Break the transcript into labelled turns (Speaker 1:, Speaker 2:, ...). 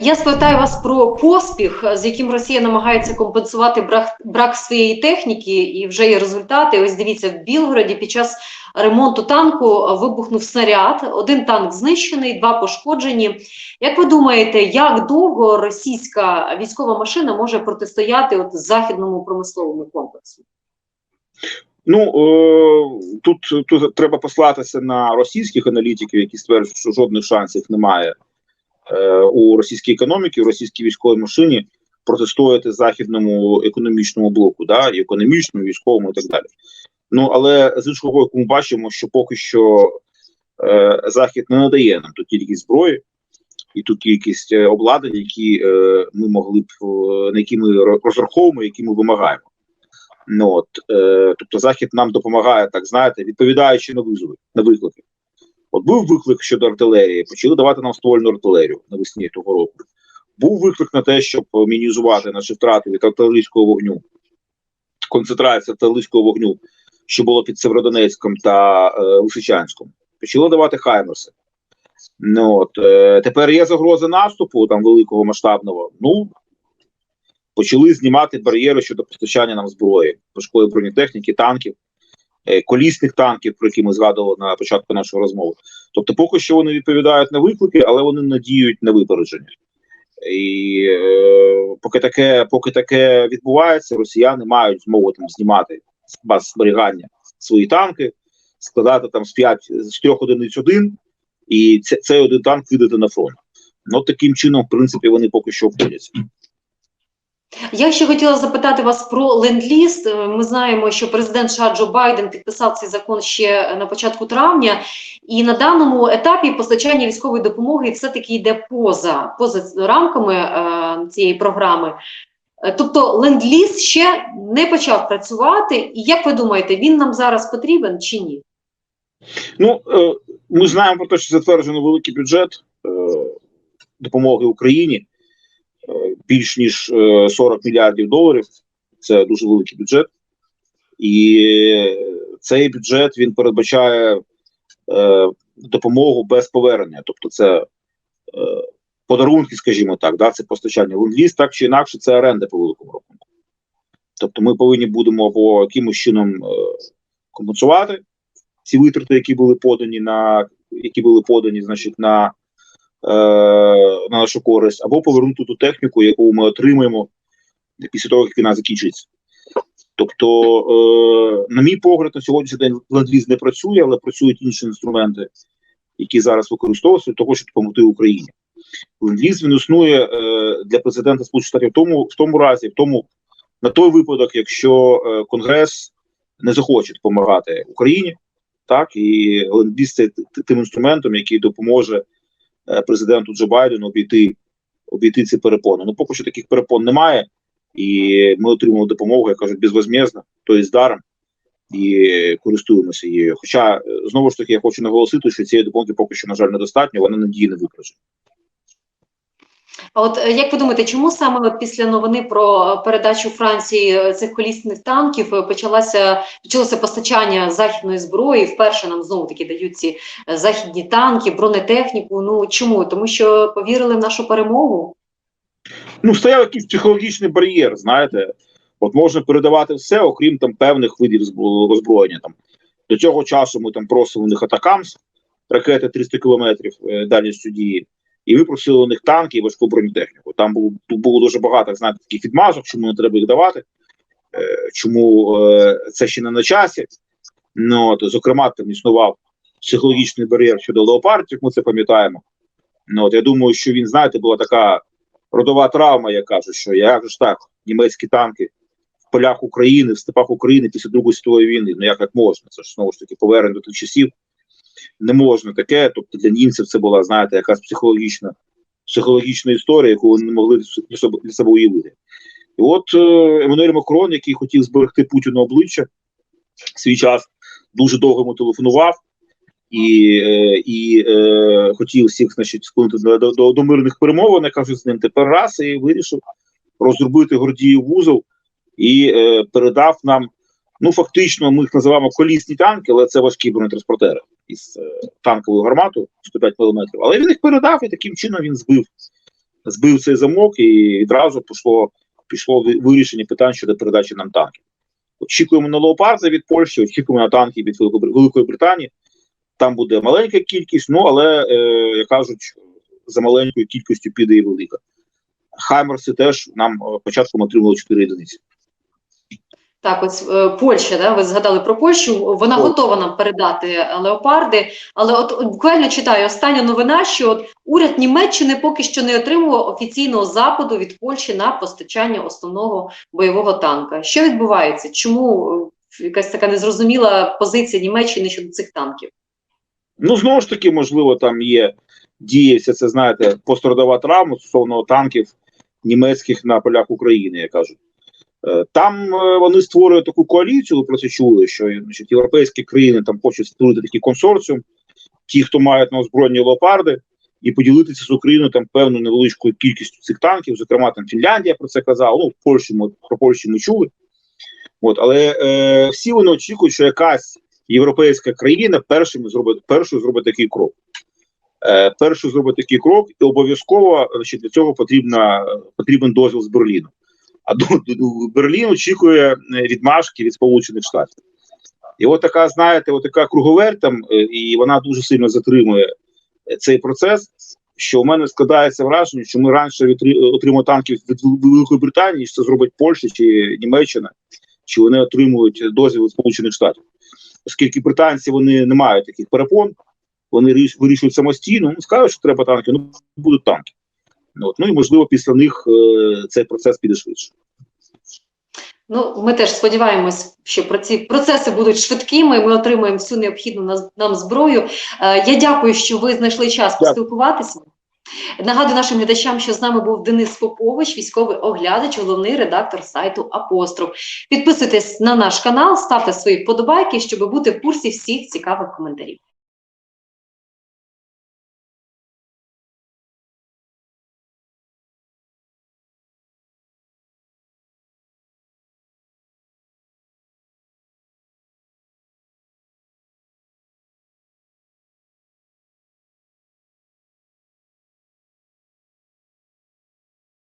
Speaker 1: Я спитаю вас про поспіх, з яким Росія намагається компенсувати брак, брак своєї техніки, і вже є результати. Ось дивіться, в Білгороді під час ремонту танку вибухнув снаряд. Один танк знищений, два пошкоджені. Як ви думаєте, як довго російська військова машина може протистояти от західному промисловому комплексу?
Speaker 2: Ну е, тут, тут треба послатися на російських аналітиків, які стверджують, що жодних шансів немає у російській економіці, у російській військовій машині протистояти західному економічному блоку, да, і економічному, військовому і так далі. Ну але з іншого боку, ми бачимо, що поки що е, захід не надає нам ту кількість зброї і ту кількість е, обладнань, які е, ми могли б е, на які ми розраховуємо, які ми вимагаємо. Ну от е, тобто захід нам допомагає, так знаєте, відповідаючи на визови на виклики. От був виклик щодо артилерії, почали давати нам ствольну артилерію навесні того року. Був виклик на те, щоб мінімізувати наші втрати від артилерійського вогню, концентрація артилерійського вогню, що було під Северодонецьком та е, Лисичанськом. Почали давати Хаймерси. Ну от е, тепер є загроза наступу там великого масштабного. Ну почали знімати бар'єри щодо постачання нам зброї, важкої бронетехніки, танків, колісних танків, про які ми згадували на початку нашої розмови. Тобто, поки що вони відповідають на виклики, але вони надіють на випередження. І е, поки таке, поки таке відбувається, росіяни мають змогу там знімати з баз зберігання свої танки, складати там з 5 з 4 одиниць один, і це, цей один танк видати на фронт. Ну таким чином, в принципі, вони поки що обходяться.
Speaker 1: Я ще хотіла запитати вас про ленд-ліз. Е, Ми знаємо, що президент США Джо Байден підписав цей закон ще на початку травня, і на даному етапі постачання військової допомоги все-таки йде поза поза рамками е, цієї програми. Е, Тобто ленд-ліз ще не почав працювати. І як ви думаєте, він нам зараз потрібен чи ні?
Speaker 2: Ну е, ми знаємо про те, що затверджено великий бюджет е, допомоги Україні. Е, більш ніж е, 40 мільярдів доларів. Це дуже великий бюджет, і цей бюджет він передбачає е, допомогу без повернення. Тобто, це е, подарунки, скажімо так, да, це постачання ленд-ліз, так чи інакше, це оренда по великому рахунку. Тобто, ми повинні будемо по якимось чином е, компенсувати ці витрати, які були подані на які були подані, значить, на Е, на нашу користь, або повернути ту техніку, яку ми отримаємо після того, як війна закінчиться. Тобто, е, на мій погляд, на сьогоднішній день ленд-ліз не працює, але працюють інші інструменти, які зараз використовуються для того, щоб допомогти Україні. Ленд-ліз він існує е, для президента Сполучених Штатів в тому, в тому разі, в тому на той випадок, якщо е, Конгрес не захоче допомагати Україні, так і ленд-ліз це тим інструментом, який допоможе е, президенту Джо Байдену обійти обійти ці перепони. Ну поки що таких перепон немає, і ми отримали допомогу, як кажуть, безвозмездно, тобто даром, і користуємося її. Хоча е, знову ж таки я хочу наголосити, що цієї допомоги поки що, на жаль, недостатньо, вона надії не використана.
Speaker 1: А от е, як ви думаєте, чому саме після новини про передачу Франції е, цих колісних танків е, почалося почалося постачання західної зброї? Вперше нам знову таки дають ці західні танки, бронетехніку. Ну чому? Тому що повірили в нашу перемогу?
Speaker 2: Ну, стояв якийсь психологічний бар'єр, знаєте. От можна передавати все, окрім там певних видів озброєння. Там до цього часу ми там просили у них атакамс, ракети 300 кілометрів дальністю дії, і ми просили у них танки і важку бронетехніку. Там було було дуже багато знаєте, таких відмазок, чому не треба їх давати, е, чому е, це ще не на часі. Ну от, зокрема, там існував психологічний бар'єр щодо леопардів, ми це пам'ятаємо. Ну от я думаю, що він, знаєте, була така родова травма, я кажу, що як ж так, німецькі танки в полях України, в степах України після Другої світової війни. Ну як, як можна? Це ж знову ж таки повернення до тих часів. Не можна таке. Тобто для німців це була, знаєте, якась психологічна, психологічна історія, яку вони не могли для себе, уявити. І от е, Еммануель Макрон, який хотів зберегти Путіну обличчя свій час, дуже довго йому телефонував і е, і е, хотів всіх значить, склонити до, до, до, мирних перемовин, я кажу з ним тепер раз і вирішив розробити Гордіїв вузол і е, передав нам. Ну, фактично, ми їх називаємо колісні танки, але це важкі бронетранспортери із е, танковою гарматою 105 мм. Але він їх передав і таким чином він збив збив цей замок і відразу пішло, пішло вирішення питань щодо передачі нам танків. Очікуємо на леопарди від Польщі, очікуємо на танки від Великої Британії. Там буде маленька кількість, ну але, е, як кажуть, за маленькою кількістю піде і велика. Хаймерси теж нам е, початком отримали 4 одиниці.
Speaker 1: Так, ось е, Польща, да, ви згадали про Польщу. Вона
Speaker 2: О.
Speaker 1: готова нам передати е, леопарди, але от, от буквально читаю остання новина, що от уряд Німеччини поки що не отримував офіційного западу від Польщі на постачання основного бойового танка. Що відбувається? Чому е, якась така незрозуміла позиція Німеччини щодо цих танків?
Speaker 2: Ну, знову ж таки, можливо, там є діється, це знаєте, пострадова травма стосовно танків німецьких на полях України, як кажуть. Е, Там е, вони створюють таку коаліцію, ви про це чули, що значить, європейські країни там хочуть створити такий консорціум, ті, хто мають на озброєнні леопарди, і поділитися з Україною там певною невеличкою кількістю цих танків. Зокрема, там Фінляндія про це казала. Ну, в Польщі ми про Польщу ми чули. От, але е, всі вони очікують, що якась європейська країна першим зробить першою зробить такий крок. Е, першою зробить такий крок, і обов'язково значить, для цього потрібна, потрібен дозвіл з Берліну. А Берлін очікує е, відмашки від Сполучених Штатів. І от така, знаєте, от така круговерть там, е, і вона дуже сильно затримує е, цей процес. Що у мене складається враження, що ми раніше отримуємо танків від Великої Британії, ніж це зробить Польща чи Німеччина, чи вони отримують дозвіл Сполучених Штатів оскільки британці вони не мають таких перепон, вони ріш- вирішують самостійно, ну скажуть, що треба танки, ну будуть танки. Ну, От, ну і можливо після них е, цей процес піде швидше.
Speaker 1: Ну, ми теж сподіваємось, що про ці процеси будуть швидкими. Ми отримаємо всю необхідну нам зброю. Е, Я дякую, що ви знайшли час поспілкуватися. Нагадую нашим глядачам, що з нами був Денис Попович, військовий оглядач, головний редактор сайту Апостроф. Підписуйтесь на наш канал, ставте свої вподобайки, щоб бути в курсі всіх цікавих коментарів.